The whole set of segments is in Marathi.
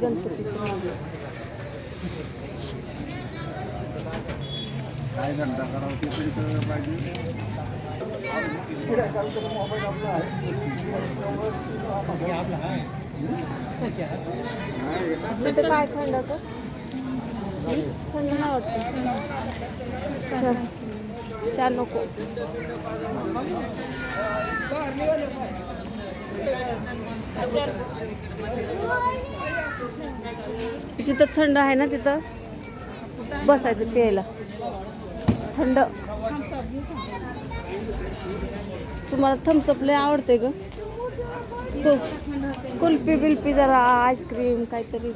गणपतीचं मंदिर काय धंदा करावं ते तरी कळलं पाहिजे मोबाईल आपला आहे तिथे काय थंड का थंड आवडते वाटत नको जिथं थंड आहे ना तिथं बसायचं प्यायला. थंड. तुम्हाला थम्सअप लय आवडते ग. कुल्फी बिल्फी जरा आईस्क्रीम काहीतरी.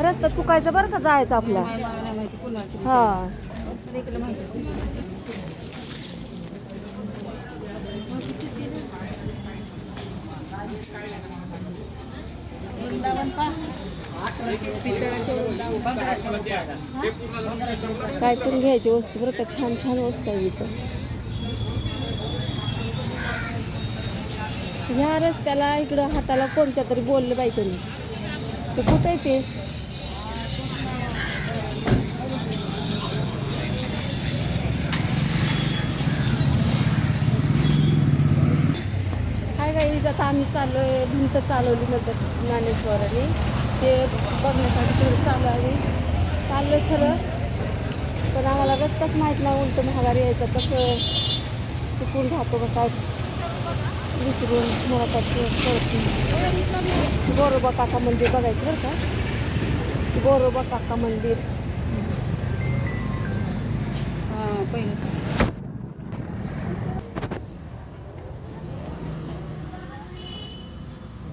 रस्ता चुकायचा बरं का जायचं आपला हा. काय पण घ्यायची वस्तू बरं का? छान छान वस्तू आहे इथं. ह्या रस्त्याला इकडं हाताला कोणत्या तरी बोललं पाहिजे ते कुठं आहे ते? काय काय आता आम्ही चाललो आहे भिंत चालवली नंतर ज्ञानेश्वरांनी. ते बघण्यासाठी थोडं चालू आहे. चाललो आहे खरं. पण आम्हाला रस्ताच माहीत नाही उलटं महागारी यायचं कसं? चुकून राहतो का काय? विसरून मला काय कळत नाही गोरोबा काका मंदिर बघायचं बरं का गोरोबा काका मंदिर हां पहिलं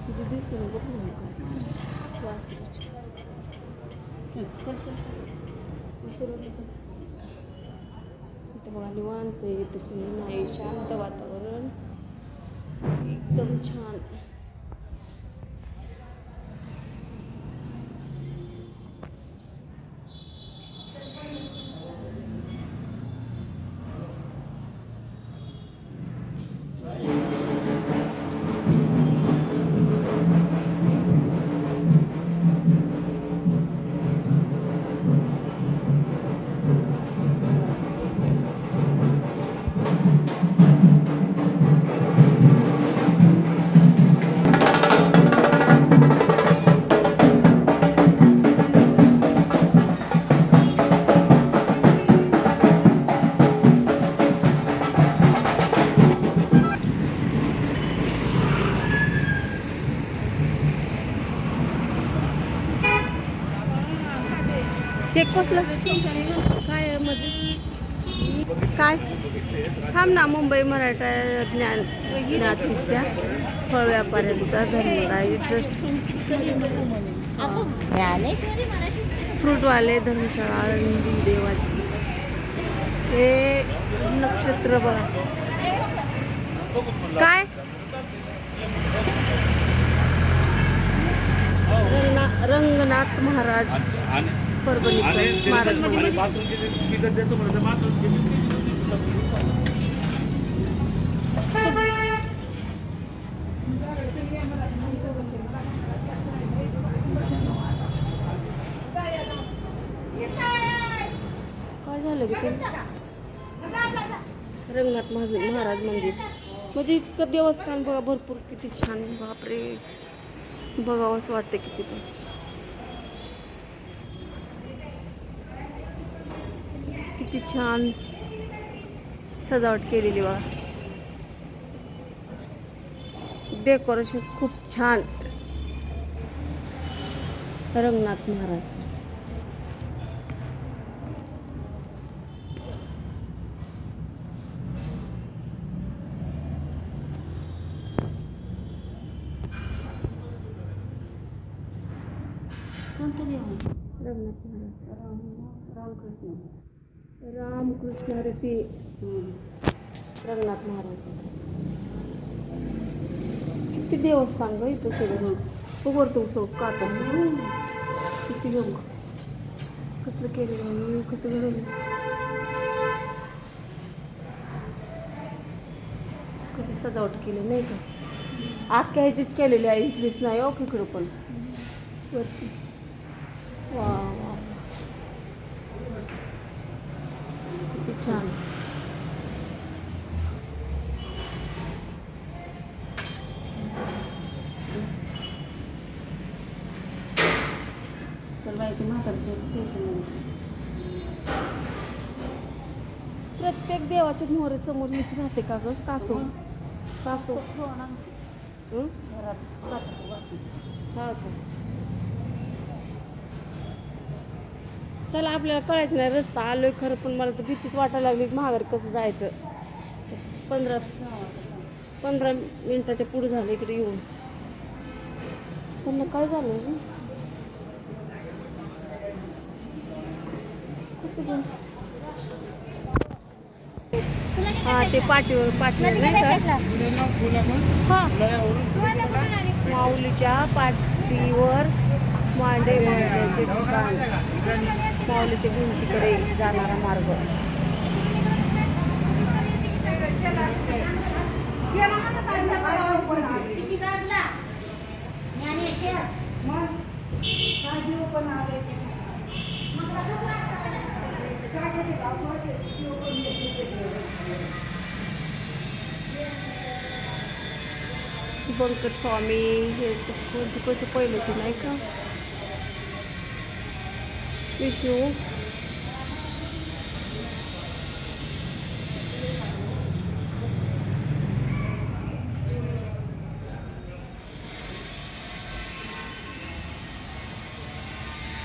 किती दिवसांनी बघू नका वास इथं बघा निवांत आहे इथं कोणी नाही शांत वातावरण एकदम काय? थांब ना मुंबई मराठा ज्ञान ज्ञातीच्या फळ व्यापाऱ्यांचा धर्मदायी ट्रस्ट फ्रूटवाले धर्मशाळा आळंदी देवाची. हे नक्षत्र बघा. काय? रंगना- रंगनाथ महाराज. स्मारक काय झालं की ते? रंगनाथ महाज महाराज मंदिर. म्हणजे इतकं देवस्थान बघा भरपूर किती छान. बापरे. बघावं असं वाटतं किती पण. किती छान सजावट केलेली बघा. डेकोरेशन खूप छान. रंगनाथ महाराज. कोणतं देव? रंगनाथ महाराज. राम रामकृष्ण. रामकृष्ण हरे ते रंगनाथ महाराज. किती देवस्थान ग इथं सगळं. उघडतो सो काचाचं. किती लोक. कसलं केलेलं कसं घडवलं? कशी सजावट केली नाही का? आख्या ह्याचीच केलेली आहे. इथलीच नाही ओ इकडं पण. वरती. वा वा किती छान. प्रत्येक देवाच्या मोहरे समोर हीच राहते का ग? कासव. हं? घरात हा का? चला आपल्याला कळायचं नाही रस्ता आलोय खरं पण मला तर भीतीच वाटायला लागली की महागारी कसं जायचं? पंधरा पंधरा मिनिटाच्या पुढे झालं इकडे येऊन. त्यांना काय झालं? कसं हा ते पाठीवर पाठीवर नाही का? माऊलीच्या पाठीवर मांडे वळण्याचे ठिकाण. माऊलीच्या भिंतीकडे जाणारा मार्ग. बंकट स्वामी हे कोणचे कोणचे पहिलेचे नाही का? विष्णू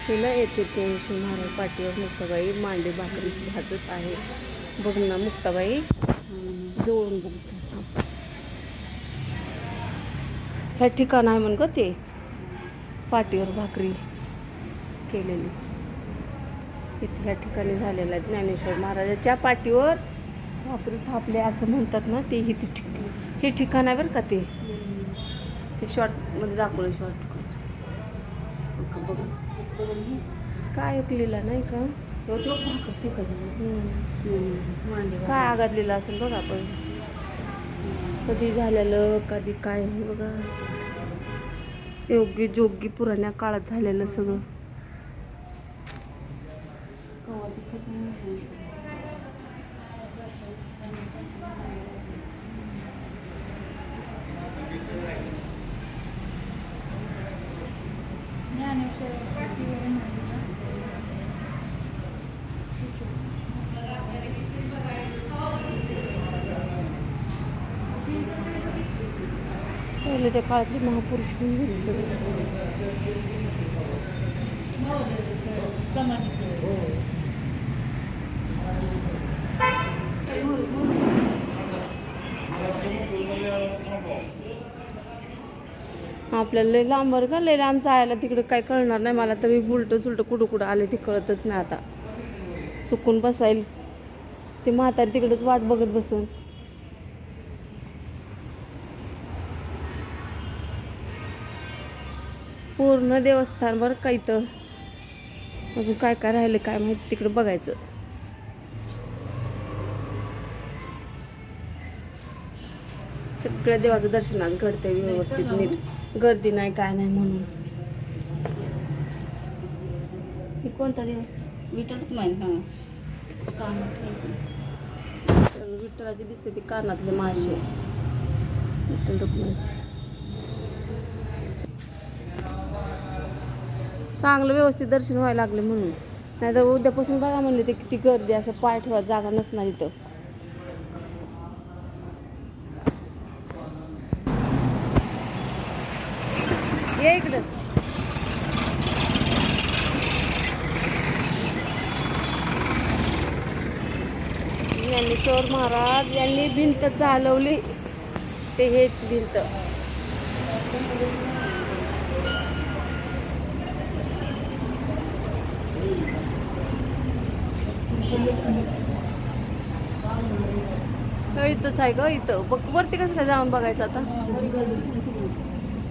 तिला येते ते महाराज पाठीवर मुक्ताबाई मांडे भाकरी भाजत आहे. बघ ना मुक्ताबाई. जवळून बघतो ह्या ठिकाण आहे म्हण ग ते. पाठीवर भाकरी केलेली. इथे ह्या ठिकाणी झालेलं आहे ज्ञानेश्वर महाराजाच्या पाठीवर. भाकरी थापले असं म्हणतात ना ते इथे ठिक हे ठिकाण आहे बरं का ते? ते शॉर्टमध्ये दाखवलं शॉर्ट बघ काय ऐकलेला नाही का? शिकत काय आघातलेलं असेल बघा आपण. कधी झालेलं कधी काय हे बघा. योग्य जोग्य पुराण्या काळात झालेलं सगळं. Yani şey, şöyle ufak bir yorum Böylece kalpli mahpuruşluğu yoksun. Ne olur zaman için. आपल्याला लय लांब बरं का? लय लांब जायला तिकडं काय कळणार नाही मला. तरी उलटं सुलटं कुठं कुठं आले ते कळतच नाही आता. चुकून बसाईल ते म्हातारी तिकडंच वाट बघत बसून. पूर्ण देवस्थान बरं का इथं? अजून काय काय राहिलं काय माहिती तिकडं बघायचं. सगळ्या देवाचं दर्शनात घडते व्यवस्थित नीट. गर्दी नाही काय नाही म्हणून. कोणता देव? विठ्ठलच माहिती तर विठ्ठलाची दिसते ती कानातले मासे. विठ्ठल रुक्माईचे चांगलं व्यवस्थित दर्शन व्हायला लागले म्हणून. नाही तर उद्यापासून बघा म्हणले ते किती गर्दी असं पाय ठेवा जागा नसणार इथं ये यांनी ज्ञानेश्वर महाराज यांनी भिंत चालवली. ते हेच भिंत. इथंच आहे ग इथं. बघ वरती कसं काय जाऊन बघायचं आता?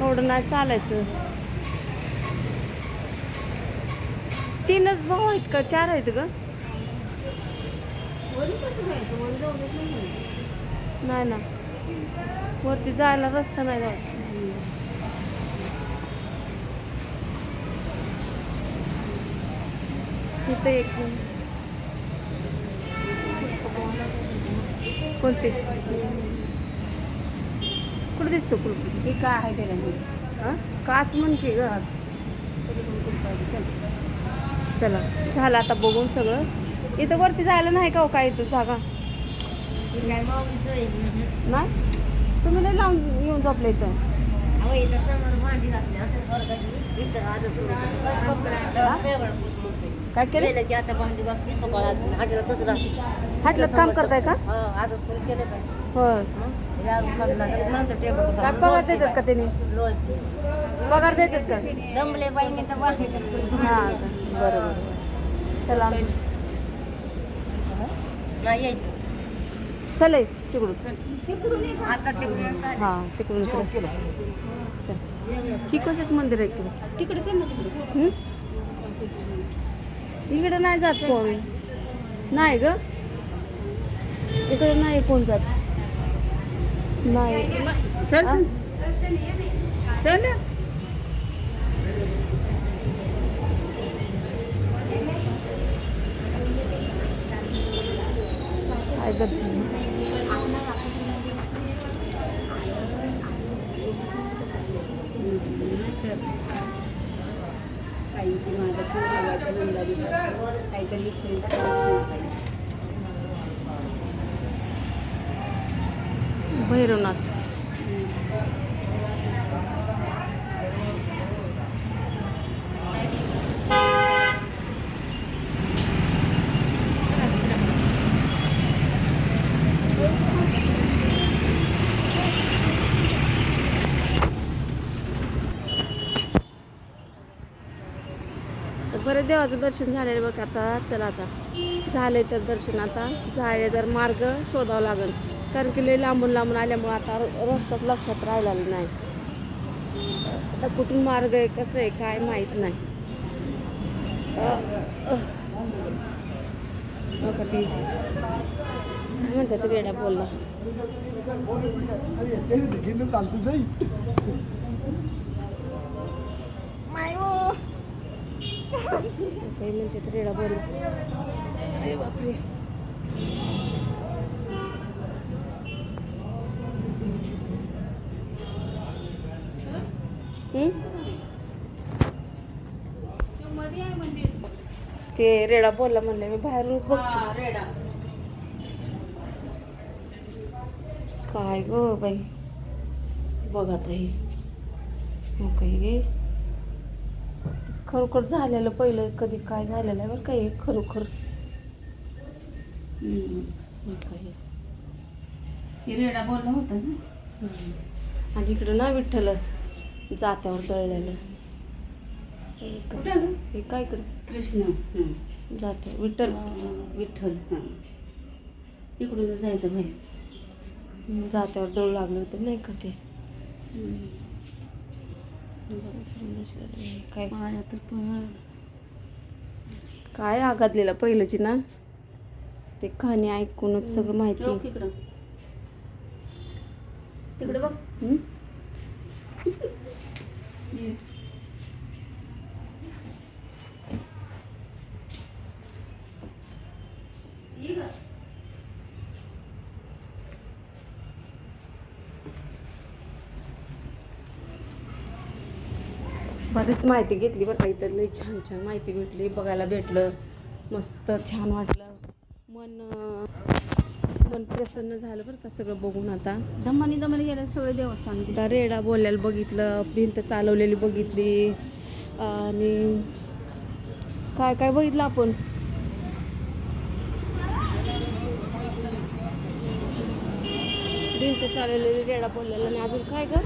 एवढं नाही चालायचं. तीनच भाऊ आहेत का? चार आहेत ग. नाही ना वरती जायला रस्ता नाही जाऊ इथं एक कोणते? कुठं दिसतो कुठं हे काय आहे त्याला हे? हा? काच म्हणते ग. चल. चला झालं आता बघून सगळं. इथं वरती जायला नाही का हो काय इथं जागा. नाही तुम्ही नाही लावून येऊन झोपले इथं. काय केलं? की आता भांडी सकाळ हाटेला काम करताय का? हा? काय पगार देतात का त्यांनी पगार देतात का हां बरोबर चला यायचं चल तिकडून आता तिकडून हां तिकडून चल ही कसंच मंदिर आहे तिकडे तिकडे इकडे नाही जात कोण. नाही ग. इकडे नाही कोण जात. नाही चल आ? चल ना काय दर्शन काहींची मागाची मागाची मंदारी काहीतरी भैरवनाथ. बरं देवाचं दर्शन झालेलं बघ आता. चला आता. झालं तर दर्शन आता. झाले तर मार्ग शोधावा लागेल. कारण की लय लांबून लांबून आल्यामुळे आता रस्त्यात लक्षात राहिलेलं नाही. आता कुठून मार्ग आहे कसं आहे काय माहीत नाही. ती. काय म्हणतात रेड्या बोलला काही म्हणतात रेडा बोलला अरे बापरे. ते रेडा बोलला म्हणले मी बाहेरूनच बघते. रेडा. काय ग बाई? बघा ताई हो. काही खरोखर झालेलं पहिलं कधी काय झालेलं आहे बरं काही खरोखर? हे काय हे? रेडा बोलला होता ना. आणि इकडं ना विठ्ठल जात्यावर दळलेलं. कसं हे काय इकडं? कृष्ण. हं. जात्या विठ्ठल. विठ्ठल. हां. इकडून जायचं बाहेर. जात्यावर दळू लागलं होतं नाही का ते? काय? माझ्या तर पण काय आघातलेला पहिलंची ना? ते कहाणी ऐकूनच सगळं माहिती. इकडं. तिकडे बघ. बरीच माहिती घेतली बरं का. इथं लई छान छान माहिती भेटली बघायला भेटलं. मस्त छान वाटलं. मन मन प्रसन्न झालं बरं का सगळं बघून आता. दमानी दमानी गेलं सगळे देवस्थान आता रेडा बोलायला बघितलं भिंत चालवलेली बघितली. आणि काय काय बघितलं आपण? भिंत चालवलेली रेडा पडलेला आणि अजून काय ग?